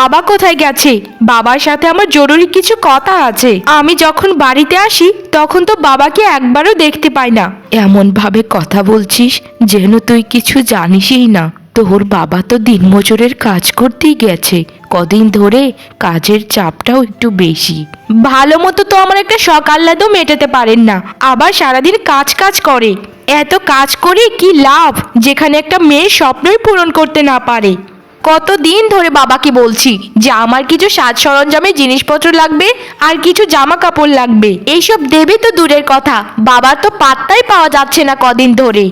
বাবা কোথায় গেছে? বাবার সাথে আমার জরুরি কিছু কথা আছে। আমি যখন বাড়িতে আসি, তখন তো বাবাকে একবারও দেখতে পাই না। এমন ভাবে কথা বলছিস যেন তুই কিছু জানিসই না। তোর বাবা তো দিনমজুরের কাজ করতেই গেছে। কদিন ধরে কাজের চাপটাও একটু বেশি। ভালো মতো তো আমার একটা শখ আহ্লাদও মেটাতে পারেন না। আবার সারাদিন কাজ কাজ করে। এত কাজ করে কি লাভ? যেখানে একটা মেয়ের স্বপ্নই পূরণ করতে না পারে। কতদিন ধরে বাবাকে বলছি, যে আমার কিছু সাজ সরঞ্জামের জিনিসপত্র লাগবে আর কিছু জামা কাপড় লাগবে। এইসব দেবে তো দূরের কথা, বাবার তো পাত্তাই পাওয়া যাচ্ছে না কদিন ধরে।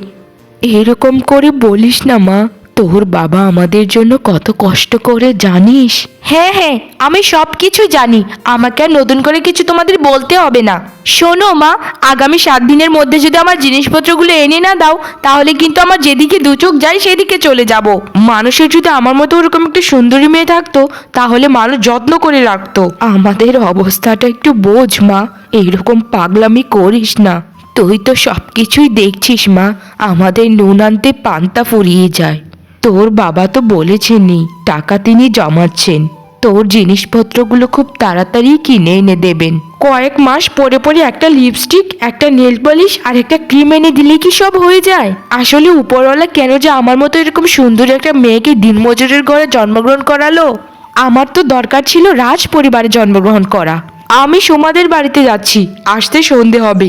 এরকম করে বলিস না মা। তোর বাবা আমাদের জন্য কত কষ্ট করে, জানিস? হ্যাঁ হ্যাঁ আমি সব কিছু জানি। আমাকে আর নতুন করে কিছু তোমাদের বলতে হবে না। শোনো মা, আগামী সাত দিনের মধ্যে যদি আমার জিনিসপত্রগুলো এনে না দাও, তাহলে কিন্তু আমার যেদিকে দু চোখ যায়, সেদিকে চলে যাব। মানুষের যদি আমার মতো ওরকম একটা সুন্দরী মেয়ে থাকতো, তাহলে মানুষ যত্ন করে রাখতো। আমাদের অবস্থাটা একটু বোঝ, মা। এইরকম পাগলামি করিস না। তুই তো সব কিছুই দেখছিস, মা। আমাদের নুন আনতে পান্তা ফুরিয়ে যায়। তোর বাবা তো বলেছেনই, টাকা তিনি জমাচ্ছেন। তোর জিনিসপত্রগুলো খুব তাড়াতাড়ি কিনে এনে দেবেন। কয়েক মাস পরে পরে একটা লিপস্টিক, একটা নেল পলিশ আর একটা ক্রিম এনে দিলে কি সব হয়ে যায়? আসলে উপরওয়ালা কেন যে আমার মতো এরকম সুন্দর একটা মেয়েকে দিনমজুরের ঘরে জন্মগ্রহণ করালো? আমার তো দরকার ছিল রাজ পরিবারে জন্মগ্রহণ করা। আমি সোমাদের বাড়িতে যাচ্ছি, আসতে সন্ধে হবে।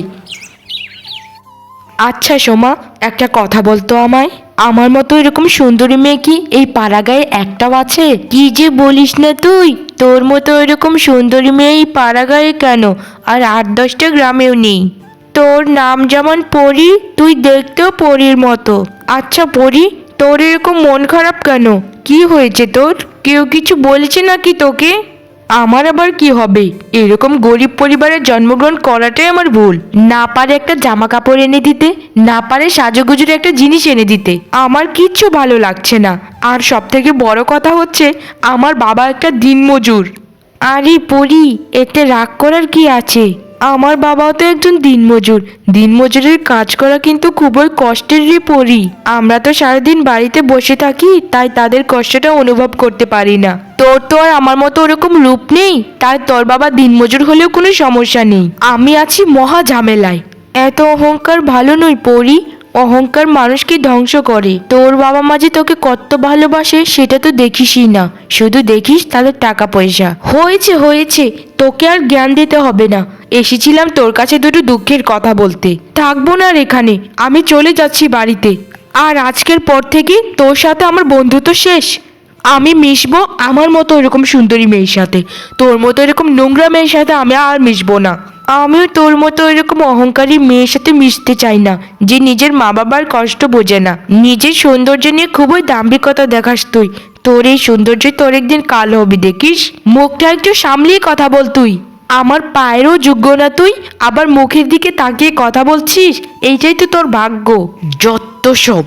আচ্ছা সোমা, একটা কথা বলতো আমায়। আমার মতো এরকম সুন্দরী মেয়ে কি এই পাড়াগায়ে একটাও আছে? কি যে বলিস না তুই? তোর মতো এরকম সুন্দরী মেয়ে এই পাড়াগায়ে কেন? আর আট দশটা গ্রামেও নেই। তোর নাম যেমন পরি, তুই দেখতেও পরির মতো। আচ্ছা পরি, তোর এরকম মন খারাপ কেন? কি হয়েছে তোর? কেউ কিছু বলেছে নাকি তোকে? আমার আবার কি হবে? এরকম গরিব পরিবারে জন্মগ্রহণ করাটাই আমার ভুল। না পারে একটা জামা কাপড় এনে দিতে, না পারে সাজুগুজুর একটা জিনিস এনে দিতে। আমার কিচ্ছু ভালো লাগছে না। আর সব থেকে বড় কথা হচ্ছে, আমার বাবা একটা দিনমজুর। আরে পরি, এতে রাগ করার কি আছে? আমার বাবাও তো একজন দিনমজুর। দিনমজুরের কাজ করা কিন্তু খুবই কষ্টেরই রে পড়ি আমরা তো সারাদিন বাড়িতে বসে থাকি, তাই তাদের কষ্টটা অনুভব করতে পারি না। তোর তো আর আমার মতো ওরকম রূপ নেই, তাই তোর বাবা দিনমজুর হলেও কোনো সমস্যা নেই। আমি আছি মহা ঝামেলায়। এত অহংকার ভালো নই পড়ি অহংকার মানুষকে ধ্বংস করে। তোর বাবা মা যে তোকে কত ভালোবাসে, সেটা তো দেখিসই না। শুধু দেখিস তাদের টাকা পয়সা হয়েছে হয়েছে। তোকে আর জ্ঞান দিতে হবে না। এসেছিলাম তোর কাছে দুটো দুঃখের কথা বলতে। থাকব না আর এখানে। আমি চলে যাচ্ছি বাড়িতে। আর আজকের পর থেকে তোর সাথে আমার বন্ধুত্ব শেষ। আমি মিশবো আমার মতো এরকম সুন্দরী মেয়ের সাথে। তোর মতো এরকম নোংরা মেয়ের সাথে আমি আর মিশবো না। আমিও তোর মতো এরকম অহংকারী মেয়ের সাথে মিশতে চাই না, যে নিজের মা বাবার কষ্ট বোঝে না। নিজের সৌন্দর্য নিয়ে খুবই দাম্ভিকতা দেখাস তুই। তোর এই সৌন্দর্য তোর একদিন কাল হবে, দেখিস? মুখটা একটু সামলিয়ে কথা বল তুই। আমার পায়েরও যোগ্য না তুই, আবার মুখের দিকে তাকিয়ে কথা বলছিস? এইটাই তো তোর ভাগ্য। যত সব।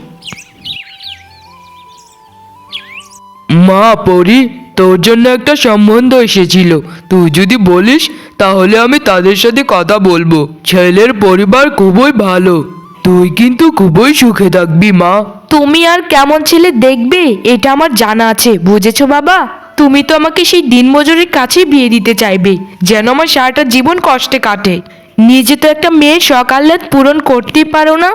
মা পরি, তোর জন্য একটা সম্বন্ধ এসেছিল। তুই যদি বলিস তাহলে আমি তাদের সাথে কথা বলব। ছেলের পরিবার খুবই ভালো। তুই কিন্তু খুবই সুখে থাকবি মা। তুমি আর কেমন ছেলে দেখবে এটা আমার জানা আছে বুঝেছ বাবা? তুমি তো আমাকে সেই দিনমজুরের কাছেই বিয়ে দিতে চাইবে যেন আমার সারাটা জীবন কষ্টে কাটে। নিজে তো একটা মেয়ের সকাল্লাদ পূরণ করতেই পারো না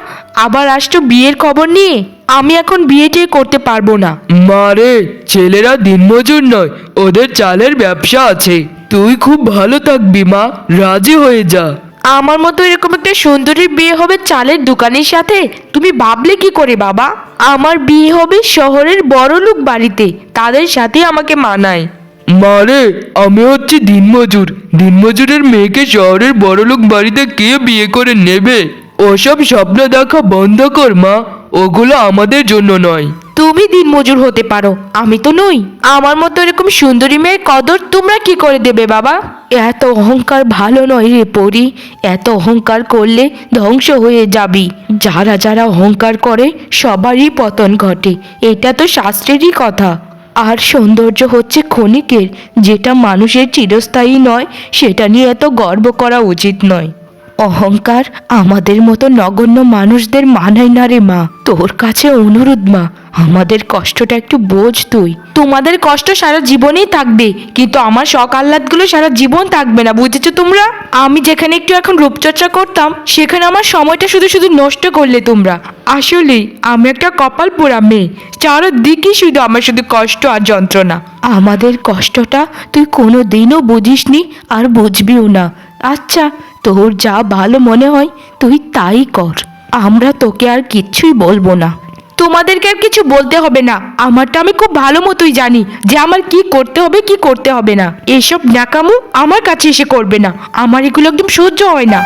আবার আসছো বিয়ের খবর নিয়ে আমি এখন বিয়ে টিয়ে করতে পারব না। মা রে ছেলেরা দিনমজুর নয় ওদের চালের ব্যবসা আছে। তুই খুব ভালো থাকবি মা। রাজি হয়ে যা। আমার মতো এরকম একটা সুন্দরীর বিয়ে হবে চালের দোকানের সাথে? তুমি ভাবলে কি করে বাবা? আমার বিয়ে হবে শহরের বড় লোক বাড়িতে। তাদের সাথে আমাকে মানায়। মারে আমি হচ্ছি দিনমজুর। দিনমজুরের মেয়েকে শহরের বড়লোক বাড়িতে কে বিয়ে করে নেবে? ওসব স্বপ্ন দেখা বন্ধ কর মা। ওগুলো আমাদের জন্য নয়। তুমি দিনমজুর হতে পারো। আমি তো নই। আমার মতো এরকম সুন্দরী মেয়ের কদর তোমরা কি করে দেবে, বাবা? এত অহংকার ভালো নয় রে পরি। এত অহংকার করলে ধ্বংস হয়ে যাবি। যারা যারা অহংকার করে, সবারই পতন ঘটে। এটা তো শাস্ত্রেরই কথা। আর সৌন্দর্য হচ্ছে ক্ষণিকের। যেটা মানুষের চিরস্থায়ী নয়, সেটা নিয়ে এত গর্ব করা উচিত নয়। অহংকার আমাদের মতো নগণ্য মানুষদের মানায় না রে মা। তোর কাছে অনুরোধ মা, আমাদের কষ্টটা একটু বোঝ তুই। তোমাদের কষ্ট সারা জীবনেই থাকবে, কিন্তু আমার শখ আহ্লাদগুলো সারা জীবন থাকবে না, বুঝেছ তোমরা? আমি যেখানে একটু এখন রূপচর্চা করতাম, সেখানে আমার সময়টা শুধু শুধু নষ্ট করলে তোমরা। আসলে আমি একটা কপাল পোড়া মেয়ে চারদিকে শুধু আমার শুধু কষ্ট আর যন্ত্রণা। আমাদের কষ্টটা তুই কোনো দিনও বুঝিসনি আর বুঝবিও না। আচ্ছা তোর যা ভালো মনে হয়, তুই তাই কর। আমরা তোকে আর কিচ্ছুই বলব না। তোমাদেরকে আর কিছু বলতে হবে না। আমারটা আমি খুব ভালো মতোই জানি যে আমার কি করতে হবে, কি করতে হবে না। এসব ন্যাকামু আমার কাছে এসে করবে না। আমার এগুলো একদম সহ্য হয় না।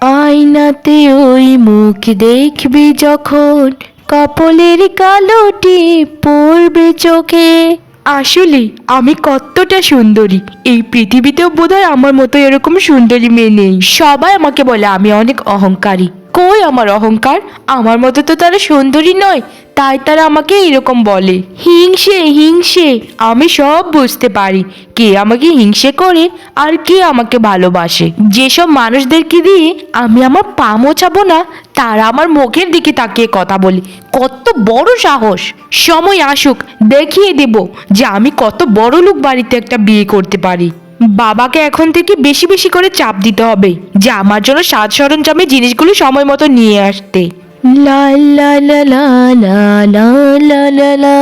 আয়নাতে ওই মুখ দেখবি যখন, কপলের কালো টিপ পড়বে চোখে। আসলে আমি কতটা সুন্দরী। এই পৃথিবীতেও বোধহয় আমার মতো এরকম সুন্দরী মেয়ে নেই। সবাই আমাকে বলে আমি অনেক অহংকারী। কই আমার অহংকার? আমার মতো তো তারা সুন্দরী নয়। তাই তারা আমাকে এরকম বলে, হিংসে হিংসে, আমি সব বুঝতে পারি। কে আমাকে হিংসে করে আর কে আমাকে ভালোবাসে? যেসব মানুষদেরকে দিয়ে আমি আমার পা মোছাবো না, তারা আমার মুখের দিকে তাকিয়ে কথা বলে। কত বড় সাহস! সময় আসুক, দেখিয়ে দেব যে আমি কত বড় লোক বাড়িতে একটা বিয়ে করতে পারি। বাবাকে এখন থেকে বেশি বেশি করে চাপ দিতে হবে যে আমার জন্য সাজ সরঞ্জামের জিনিসগুলো সময় মতো নিয়ে আসতে। লা লা লা লা লা লা লা লা লা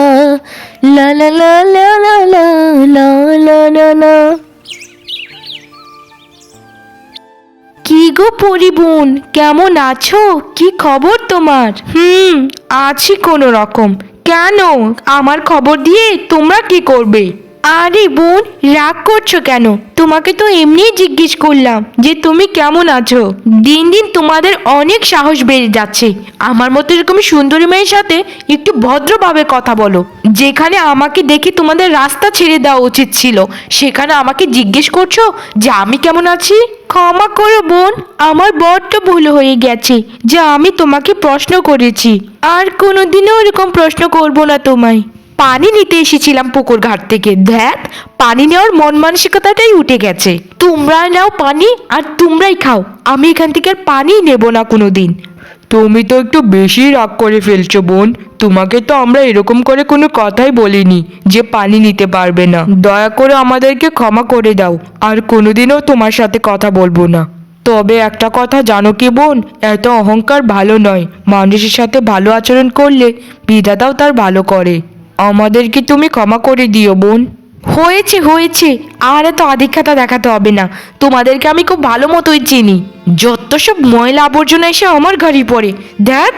লা লা লা লা লা লা লা লা লা লা কি গো পরিবোন কেমন আছো কি খবর তোমার হুম আছি কোনো রকম কেন আমার খবর দিয়ে তোমরা কি করবে আরে বোন, রাগ করছ কেন? তোমাকে তো এমনিই জিজ্ঞেস করলাম যে তুমি কেমন আছো? দিন দিন তোমাদের অনেক সাহস বেড়ে যাচ্ছে। আমার মতো এরকম সুন্দরী মেয়ের সাথে একটু ভদ্রভাবে কথা বলো। যেখানে আমাকে দেখে তোমাদের রাস্তা ছেড়ে দেওয়া উচিত ছিল, সেখানে আমাকে জিজ্ঞেস করছ যে আমি কেমন আছি? ক্ষমা করো বোন, আমার বড্ড ভুল হয়ে গেছে যে আমি তোমাকে প্রশ্ন করেছি। আর কোনোদিনও এরকম প্রশ্ন করব না তোমায়। পানি নিতে এসেছিলাম পুকুর ঘাট থেকে। দেখ পানি নেওয়ার মন মানসিকতাটাই উঠে গেছে। তোমরা নাও পানি আর তোমরাই খাও। আমি এখান থেকে আর পানি নেব না কোনো দিন তুমি তো একটু বেশি রাগ করে ফেলছো বোন। তোমাকে তো আমরা এরকম করে কোনো কথাই বলিনি যে পানি নিতে পারবে না। দয়া করে আমাদেরকে ক্ষমা করে দাও। আর কোনোদিনও তোমার সাথে কথা বলব না। তবে একটা কথা জানো কি বোন? এত অহংকার ভালো নয়। মানুষের সাথে ভালো আচরণ করলে বিধাতাও তার ভালো করে। আমাদেরকে তুমি ক্ষমা করে দিও বোন। হয়েছে হয়েছে। আর এত আধিক্ষাতা দেখাতে হবে না। তোমাদেরকে আমি খুব ভালো মতোই চিনি। যত সব ময়লা আবর্জনা এসে আমার ঘাড়ি পড়ে। দেখ।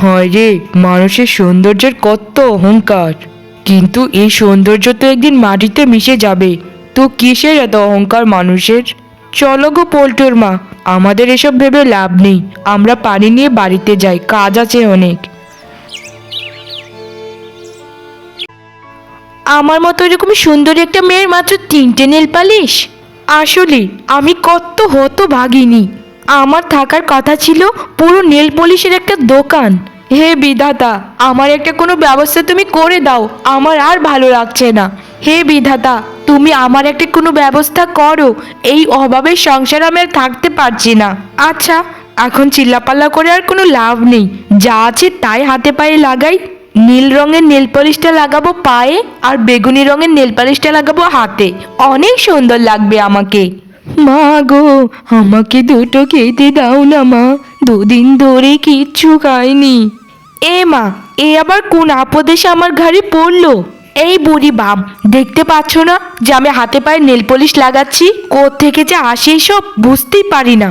হয় রে মানুষের সৌন্দর্যের কত অহংকার। কিন্তু এই সৌন্দর্য তো একদিন মাটিতে মিশে যাবে। তো কিসের এত অহংকার মানুষের? চলো গো পোল্টুর মা, আমাদের এসব ভেবে লাভ নেই। আমরা পানি নিয়ে বাড়িতে যাই, কাজ আছে অনেক। আমার মতো এরকম সুন্দরী একটা মেয়ের মাত্র তিনটে নেল পালিশ? আসলে, আমি কত হতো ভাগিনি আমার থাকার কথা ছিল পুরো নেল পলিশের একটা দোকান। হে বিধাতা, আমার একটা কোনো ব্যবস্থা তুমি করে দাও, আমার আর ভালো লাগছে না। হে বিধাতা, তুমি আমার একটা কোনো ব্যবস্থা করো, এই অভাবের সংসার আমি আর থাকতে পারছি না। আচ্ছা এখন চিল্লাপাল্লা করে আর কোনো লাভ নেই। যা আছে তাই হাতে পায়ে লাগাই। নীল রঙের নেল পলিশটা লাগাবো পায়ে আর বেগুনি রঙের নেল পলিশটা লাগাবো হাতে। অনেক সুন্দর লাগবে আমাকে। মা গো, আমাকে দুটো খেতে দাও না মা। দুদিন ধরে কিচ্ছু খাইনি। এ মা, এ আবার কোন আপদেশে আমার ঘাড়ে পড়ল? এই বুড়ি বাম, দেখতে পাচ্ছ না যে আমি হাতে পায়ে নেল পলিশ লাগাচ্ছি? থেকে যে আসে সব বুঝতেই পারি না।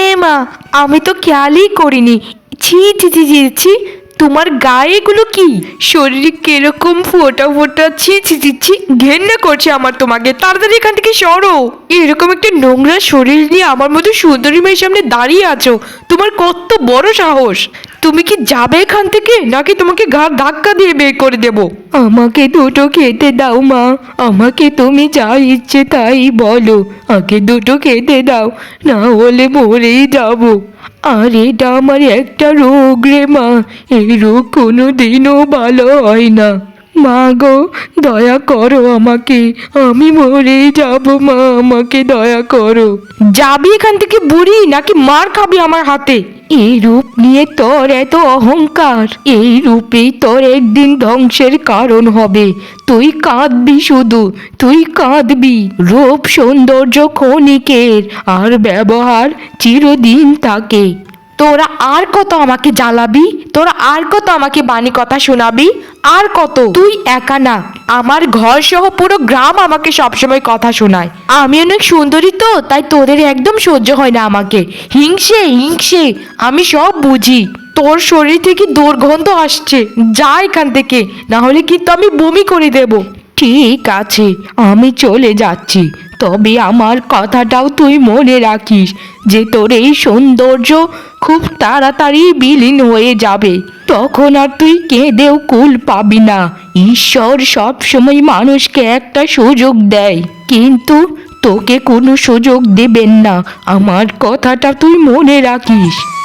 এ মা, আমি তো খেয়ালই করিনি। ছি ছি ছি ছি ছি, তোমার গায়ে এগুলো কি? শরীরে কীরকম ফোটা ফোটা, ছি ছি ছি ছি, ঘেন্না করছে আমার তোমাকে। তাড়াতাড়ি এখান থেকে সরো। এরকম একটা নোংরা শরীর নিয়ে আমার মতো সুন্দরী মেয়ের সামনে দাঁড়িয়ে আছো। তোমার কত বড় সাহস। তুমি কি যাবে এখান থেকে? নাকি তোমাকে ঘাড় ধাক্কা দিয়ে বের করে দেব? আমাকে দুটো খেতে দাও, মা। আমাকে তুমি যা ইচ্ছে তাই বলো। আগে দুটো খেতে দাও, না হলে মরেই যাব। আর এটা আমার একটা রোগ রে, মা। এই রোগ কোনো দিনও ভালো হয় না। মা গো, দয়া করো আমাকে। আমি মরে যাব, মা, আমাকে দয়া করো। যাবি এখান থেকে বুড়ি, নাকি মার খাবি আমার হাতে? এই রূপ নিয়ে তোর এত অহংকার। এই রূপেই তোর একদিন ধ্বংসের কারণ হবে। তুই কাঁদবি শুধু, তুই কাঁদবি। রূপ সৌন্দর্য ক্ষণিকের আর ব্যবহার চিরদিন থাকে তোরা আর কত আমাকে জ্বালাবি? তোরা আর কত আমাকে বাণী কথা শোনাবি? আর কত? তুই একা না। আমার ঘর সহ পুরো গ্রাম আমাকে সবসময় কথা শোনায়। আমি অনেক সুন্দরী তো, তাই তোদের একদম সহ্য হয় না আমাকে। হিংসে হিংসে, আমি সব বুঝি। তোর শরীর থেকে দুর্গন্ধ আসছে। যা এখান থেকে, না হলে কিন্তু আমি বমি করে দেব। ঠিক আছে, আমি চলে যাচ্ছি। তবে আমার কথাটাও তুই মনে রাখিস যে তোর এই সৌন্দর্য খুব তাড়াতাড়ি বিলীন হয়ে যাবে। তখন আর তুই কেঁদেও কুল পাবি না। ঈশ্বর সব সময় মানুষকে একটা সুযোগ দেয়। কিন্তু তোকে কোনো সুযোগ দেবেন না। আমার কথাটা তুই মনে রাখিস।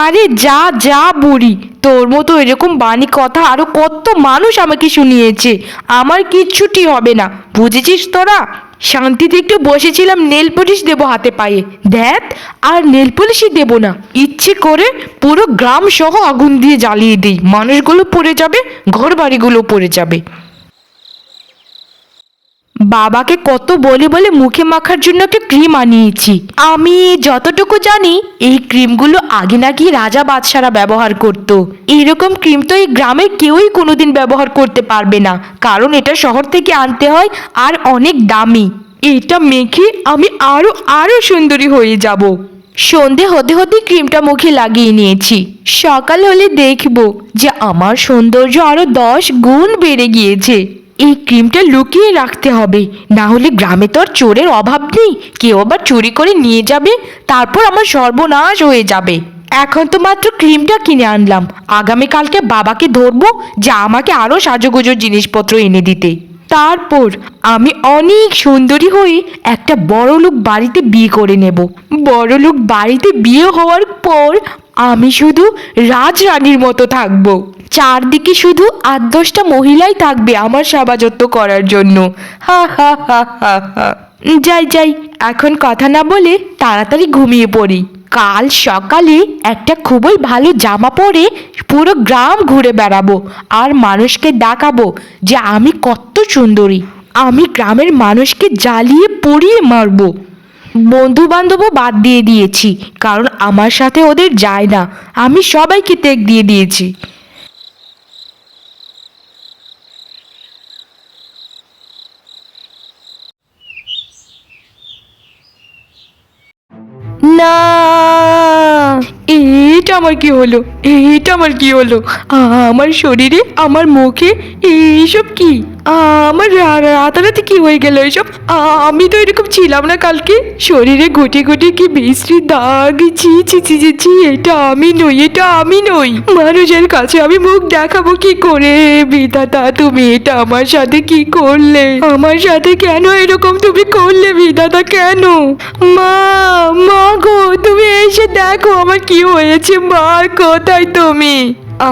আরে যা যা বুড়ি। তোর মতো এরকম বাণী কথা আরও কত মানুষ আমাকে শুনিয়েছে। আমার কিচ্ছুটি হবে না। বুঝেছিস তোরা? শান্তিতে একটু বসেছিলাম নেল পলিশ দেবো হাতে পায়ে। দেখ, আর নেল পলিশই দেবো না। ইচ্ছে করে পুরো গ্রাম সহ আগুন দিয়ে জ্বালিয়ে দিই। মানুষগুলো পড়ে যাবে ঘর বাড়িগুলো পড়ে যাবে। বাবাকে কত বলে বলে মুখে মাখার জন্য একটা ক্রিম আনিয়েছি। আমি যতটুকু জানি, এই ক্রিমগুলো আগে নাকি রাজা বাদশারা ব্যবহার করত। এরকম ক্রিম তো এই গ্রামের কেউই কোনোদিন ব্যবহার করতে পারবে না। কারণ এটা শহর থেকে আনতে হয় আর অনেক দামি। এটা মেখে আমি আরও আরও সুন্দরী হয়ে যাব। সন্ধে হতে হতে ক্রিমটা মুখে লাগিয়ে নিয়েছি। সকাল হলে দেখব যে আমার সৌন্দর্য আরও দশ গুণ বেড়ে গিয়েছে। এই ক্রিমটা লুকিয়ে রাখতে হবে। না হলে গ্রামে তো আর চোরের অভাব নেই। কেউ আবার চুরি করে নিয়ে যাবে, তারপর আমার সর্বনাশ হয়ে যাবে। এখন তো মাত্র ক্রিমটা কিনে আনলাম। আগামীকালকে বাবাকে ধরবো, যে আমাকে আরও সাজুগুজোর জিনিসপত্র এনে দিতে। তারপর আমি অনেক সুন্দরী হয়ে একটা বড় লোক বাড়িতে বিয়ে করে নেব। বড় লোক বাড়িতে বিয়ে হওয়ার পর আমি শুধু রাজরানীর মতো থাকব। চারদিকে শুধু আট দশটা মহিলাই থাকবে আমার সাবাজত্ব করার জন্য। হা হা হা হা হা। যাই যাই, এখন কথা না বলে তাড়াতাড়ি ঘুমিয়ে পড়ি। কাল সকালে একটা খুবই ভালো জামা পরে পুরো গ্রাম ঘুরে বেড়াবো আর মানুষকে দেখাবো যে আমি কত সুন্দরী। আমি গ্রামের মানুষকে জ্বালিয়ে পড়িয়ে মারবো। বন্ধু বান্ধবও বাদ দিয়ে দিয়েছি, কারণ আমার সাথে ওদের যায় না। আমি সবাইকে টেক দিয়ে দিয়েছি। এটা আমার কি হলো? এটা আমার কি হলো? আমার শরীরে, আমার মুখে এইসব কি? আমার রাতারাতি কি হয়ে গেল এইসব আমি তো এরকম ছিলাম না কালকে। শরীরে কি দাগ? ছি ছি ছি ছি, এটা আমি নই, এটা আমি নই। মানুষের কাছে আমি মুখ দেখাবো কি করে? বিধাতা, তুমি এটা আমার সাথে কি করলে? আমার সাথে কেন এরকম তুমি করলে বিধাতা, কেন? মা মা গো, তুমি এসে দেখো আমার কি হয়েছে মা কোথায় তুমি?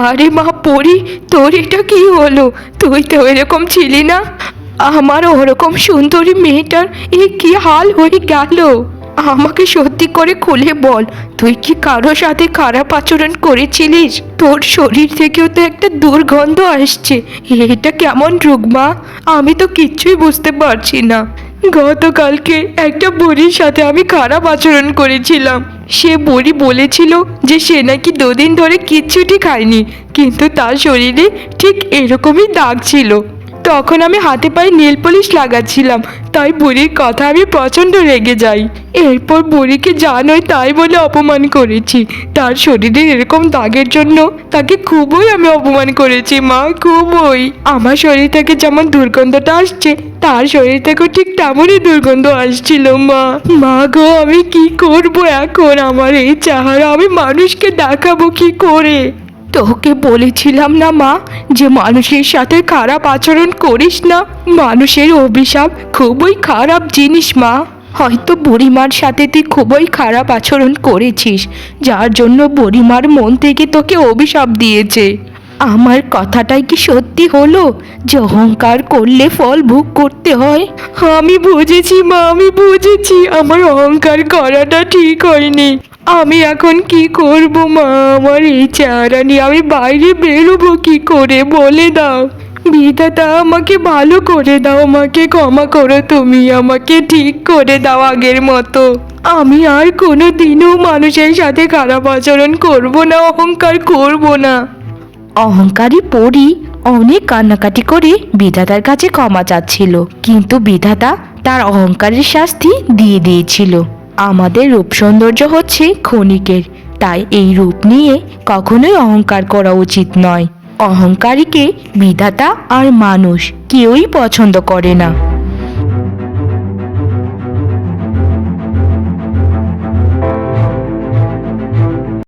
আরে মা, পড়ি, তোর এটা কি হলো? তুই তো এরকম ছিলি না। আমার ওরকম সুন্দরী মেয়েটার এ কি হাল হয়ে গেল? আমাকে সত্যি করে খুলে বল, তুই কি কারও সাথে খারাপ আচরণ করেছিলিস? তোর শরীর থেকেও তো একটা দুর্গন্ধ আসছে। এটা কেমন রোগ মা? আমি তো কিচ্ছুই বুঝতে পারছি না। গতকালকে একটা বুড়ির সাথে আমি খারাপ আচরণ করেছিলাম। সে বুড়ি বলেছিল যে সে নাকি দুদিন ধরে কিচ্ছুটি খায়নি, কিন্তু তার শরীরে ঠিক এরকমই দাগ ছিল। তখন আমি হাতে পায়ে নীল পলিশ লাগাচ্ছিলাম। তাই বুড়ির কথা আমি প্রচণ্ড রেগে যাই। এরপর বুড়িকে জানোই তাই বলে অপমান করেছি। তার শরীরের এরকম দাগের জন্য তাকে খুবই আমি অপমান করেছি, মা, খুবই। আমার শরীর থেকে যেমন দুর্গন্ধটা আসছে, তার শরীর থেকেও ঠিক তেমনই দুর্গন্ধ আসছিল, মা। মা গো, আমি কি করব এখন? আমার এই চেহারা, আমি মানুষকে দেখাবো কি করে? তোকে বলেছিলাম না মা, যে মানুষের সাথে খারাপ আচরণ করিস না। মানুষের অভিশাপ খুবই খারাপ জিনিস মা। হয়তো বুড়িমার সাথে তুই খুবই খারাপ আচরণ করেছিস, যার জন্য বুড়িমার মন থেকে তোকে অভিশাপ দিয়েছে। আমার কথাটাই কি সত্যি হলো? যে অহংকার করলে ফল ভোগ করতে হয়? আমি বুঝেছি মা, আমি বুঝেছি। আমার অহংকার করাটা ঠিক হয়নি। আমি এখন কি করব, মা? আমার এই চেহারা নিয়ে আমি বাইরে বেরোবো কি করে? বলে দাও। বিধাতা, আমাকে ভালো করে দাও, আমাকে ক্ষমা করো তুমি, আমাকে ঠিক করে দাও আগের মতো। আমি আর কোনো দিনও মানুষের সাথে খারাপ আচরণ করব না, অহংকার করব না। অহংকারী পরি অনেক কান্নাকাটি করে বিধাতার কাছে ক্ষমা চাচ্ছিল, কিন্তু বিধাতা তার অহংকারের শাস্তি দিয়ে দিয়েছিল। আমাদের রূপ সৌন্দর্য হচ্ছে ক্ষণিকের, তাই এই রূপ নিয়ে কখনোই অহংকার করা উচিত নয়। অহংকারীকে বিধাতা আর মানুষ কেউই পছন্দ করে না।